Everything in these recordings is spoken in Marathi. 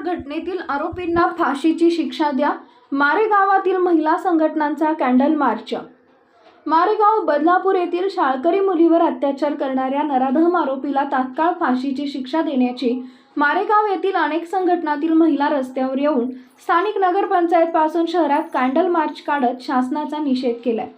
घटनेतील आरोपींना फाशीची शिक्षा द्या. मारेगावातील महिला संघटनांचा कॅन्डल मार्च. मारेगाव बदलापूर येथील शाळकरी मुलीवर अत्याचार करणाऱ्या नराधम आरोपीला तात्काळ फाशीची शिक्षा देण्याची मारेगाव येथील अनेक संघटनातील महिला रस्त्यावर येऊन स्थानिक नगरपंचायतपासून शहरात कॅन्डल मार्च काढत शासनाचा निषेध केलाय.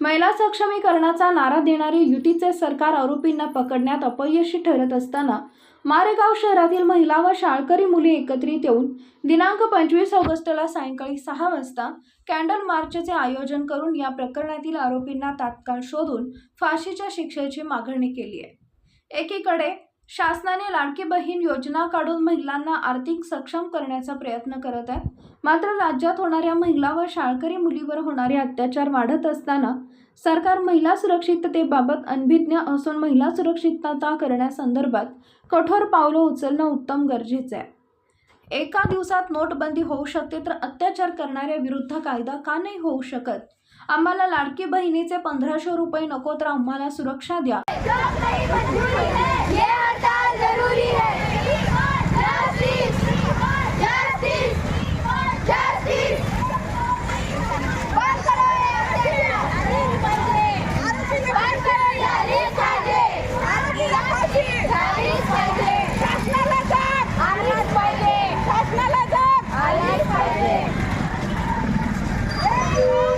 महिला सक्षमीकरणाचा नारा देणारे युतीचे सरकार आरोपींना पकडण्यात अपयशी ठरत असताना मारेगाव शहरातील महिला व शाळकरी मुली एकत्रित येऊन दिनांक पंचवीस ऑगस्टला सायंकाळी सहा वाजता कॅन्डल मार्चचे आयोजन करून या प्रकरणातील आरोपींना तात्काळ शोधून फाशीच्या शिक्षेची मागणी केली आहे. एकीकडे शासनाने लाडकी बहीण योजना काढून महिलांना आर्थिक सक्षम करण्याचा प्रयत्न करत आहे मात्र राज्यात होणाऱ्या महिला व शाळकरी मुलीवर होणारे अत्याचार वाढत असताना सरकार महिला सुरक्षिततेबाबत अनभिज्ञ असून महिला सुरक्षितता करण्यासंदर्भात कठोर पावलं उचलणं उत्तम गरजेचं आहे. एका दिवसात नोटबंदी होऊ शकते तर अत्याचार करणाऱ्या विरुद्ध कायदा का नाही होऊ शकत? आम्हाला लाडकी बहिणीचे पंधराशे रुपये नको तर आम्हाला सुरक्षा द्या.